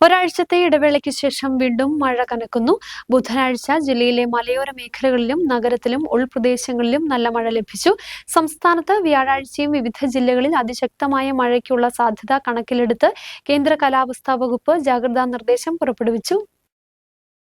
ഒരാഴ്ചത്തെ ഇടവേളയ്ക്ക് ശേഷം വീണ്ടും മഴ കനക്കുന്നു. ബുധനാഴ്ച ജില്ലയിലെ മലയോര മേഖലകളിലും നഗരത്തിലും ഉൾപ്രദേശങ്ങളിലും നല്ല മഴ ലഭിച്ചു. സംസ്ഥാനത്ത് വ്യാഴാഴ്ചയും വിവിധ ജില്ലകളിൽ അതിശക്തമായ മഴയ്ക്കുള്ള സാധ്യത കണക്കിലെടുത്ത് കേന്ദ്ര കാലാവസ്ഥാ വകുപ്പ് ജാഗ്രതാ നിർദ്ദേശം പുറപ്പെടുവിച്ചു.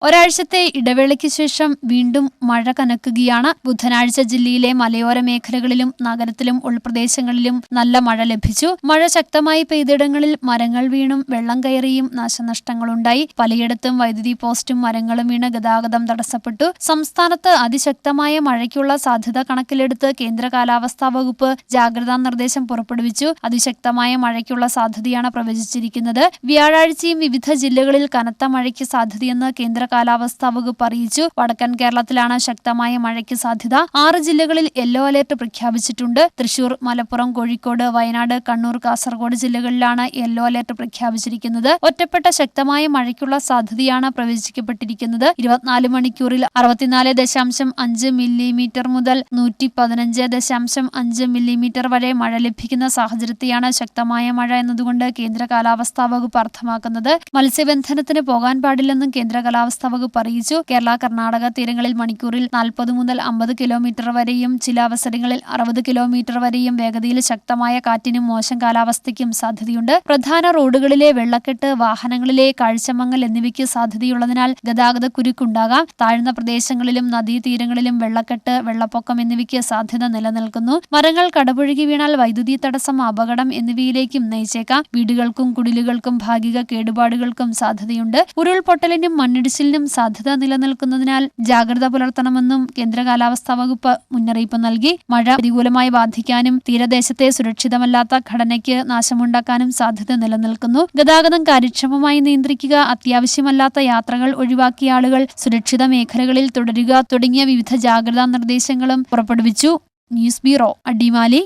ഒരാഴ്ചത്തെ ഇടവേളയ്ക്ക് ശേഷം വീണ്ടും മഴ കനക്കുകയാണ്. ബുധനാഴ്ച ജില്ലയിലെ മലയോര മേഖലകളിലും നഗരത്തിലും ഉൾപ്രദേശങ്ങളിലും നല്ല മഴ ലഭിച്ചു. മഴ ശക്തമായി പെയ്തിടങ്ങളിൽ മരങ്ങൾ വീണും വെള്ളം കയറിയും നാശനഷ്ടങ്ങളുണ്ടായി. പലയിടത്തും വൈദ്യുതി പോസ്റ്റും മരങ്ങളും വീണ് ഗതാഗതം തടസ്സപ്പെട്ടു. സംസ്ഥാനത്ത് അതിശക്തമായ മഴയ്ക്കുള്ള സാധ്യത കണക്കിലെടുത്ത് കേന്ദ്ര കാലാവസ്ഥാ വകുപ്പ് ജാഗ്രതാ നിർദ്ദേശം പുറപ്പെടുവിച്ചു. അതിശക്തമായ മഴയ്ക്കുള്ള സാധ്യതയാണ് പ്രവചിച്ചിരിക്കുന്നത്. വ്യാഴാഴ്ചയും വിവിധ ജില്ലകളിൽ കനത്ത മഴയ്ക്ക് സാധ്യതയെന്ന് കേന്ദ്ര കാലാവസ്ഥാ വകുപ്പ് അറിയിച്ചു. വടക്കൻ കേരളത്തിലാണ് ശക്തമായ മഴയ്ക്ക് സാധ്യത. ആറ് ജില്ലകളിൽ യെല്ലോ അലേർട്ട് പ്രഖ്യാപിച്ചിട്ടുണ്ട്. തൃശൂർ മലപ്പുറം കോഴിക്കോട് വയനാട് കണ്ണൂർ കാസർഗോഡ് ജില്ലകളിലാണ് യെല്ലോ അലേർട്ട് പ്രഖ്യാപിച്ചിരിക്കുന്നത്. ഒറ്റപ്പെട്ട ശക്തമായ മഴയ്ക്കുള്ള സാധ്യതയാണ് പ്രവചിക്കപ്പെട്ടിരിക്കുന്നത് ഇരുപത്തിനാല് മണിക്കൂറിൽ അറുപത്തിനാല് ദശാംശം അഞ്ച് മില്ലിമീറ്റർ മുതൽ നൂറ്റി പതിനഞ്ച് ദശാംശം അഞ്ച് മില്ലിമീറ്റർ വരെ മഴ ലഭിക്കുന്ന സാഹചര്യത്തെയാണ് ശക്തമായ മഴ എന്നതുകൊണ്ട് കേന്ദ്ര കാലാവസ്ഥാ വകുപ്പ് അർത്ഥമാക്കുന്നത്. മത്സ്യബന്ധനത്തിന് പോകാൻ പാടില്ലെന്നും കേന്ദ്ര കാലാവസ്ഥാ വകുപ്പ് അറിയിച്ചു. കേരള കർണാടക തീരങ്ങളിൽ മണിക്കൂറിൽ നാൽപ്പത് മുതൽ അമ്പത് കിലോമീറ്റർ വരെയും ചില അവസരങ്ങളിൽ അറുപത് കിലോമീറ്റർ വരെയും വേഗതയിൽ ശക്തമായ കാറ്റിനും മോശം കാലാവസ്ഥയ്ക്കും സാധ്യതയുണ്ട്. പ്രധാന റോഡുകളിലെ വെള്ളക്കെട്ട് വാഹനങ്ങളിലെ കാഴ്ചമങ്ങൽ എന്നിവയ്ക്ക് സാധ്യതയുള്ളതിനാൽ ഗതാഗത കുരുക്കുണ്ടാകാം. താഴ്ന്ന പ്രദേശങ്ങളിലും നദീതീരങ്ങളിലും വെള്ളക്കെട്ട് വെള്ളപ്പൊക്കം എന്നിവയ്ക്ക് സാധ്യത നിലനിൽക്കുന്നു. മരങ്ങൾ കടപുഴകി വീണാൽ വൈദ്യുതി തടസ്സം അപകടം എന്നിവയിലേക്കും നയിച്ചേക്കാം. വീടുകൾക്കും കുടിലുകൾക്കും ഭാഗിക കേടുപാടുകൾക്കും സാധ്യതയുണ്ട്. ഉരുൾപൊട്ടലിനും മണ്ണിടിച്ചിലിനും സാധ്യത നിലനിൽക്കുന്നതിനാൽ ജാഗ്രത പുലർത്തണമെന്നും കേന്ദ്ര കാലാവസ്ഥാ വകുപ്പ് മുന്നറിയിപ്പ് നൽകി. മഴ പ്രതികൂലമായി ബാധിക്കാനും തീരദേശത്തെ സുരക്ഷിതമല്ലാത്ത ഘടനയ്ക്ക് നാശമുണ്ടാക്കാനും സാധ്യത നിലനിൽക്കുന്നു. ഗതാഗതം കാര്യക്ഷമമായി നിയന്ത്രിക്കുക അത്യാവശ്യമല്ലാത്ത യാത്രകൾ ഒഴിവാക്കിയ ആളുകൾ സുരക്ഷിത മേഖലകളിൽ തുടരുക തുടങ്ങിയ വിവിധ ജാഗ്രതാ നിർദ്ദേശങ്ങളും പുറപ്പെടുവിച്ചു. News bureau Adimali.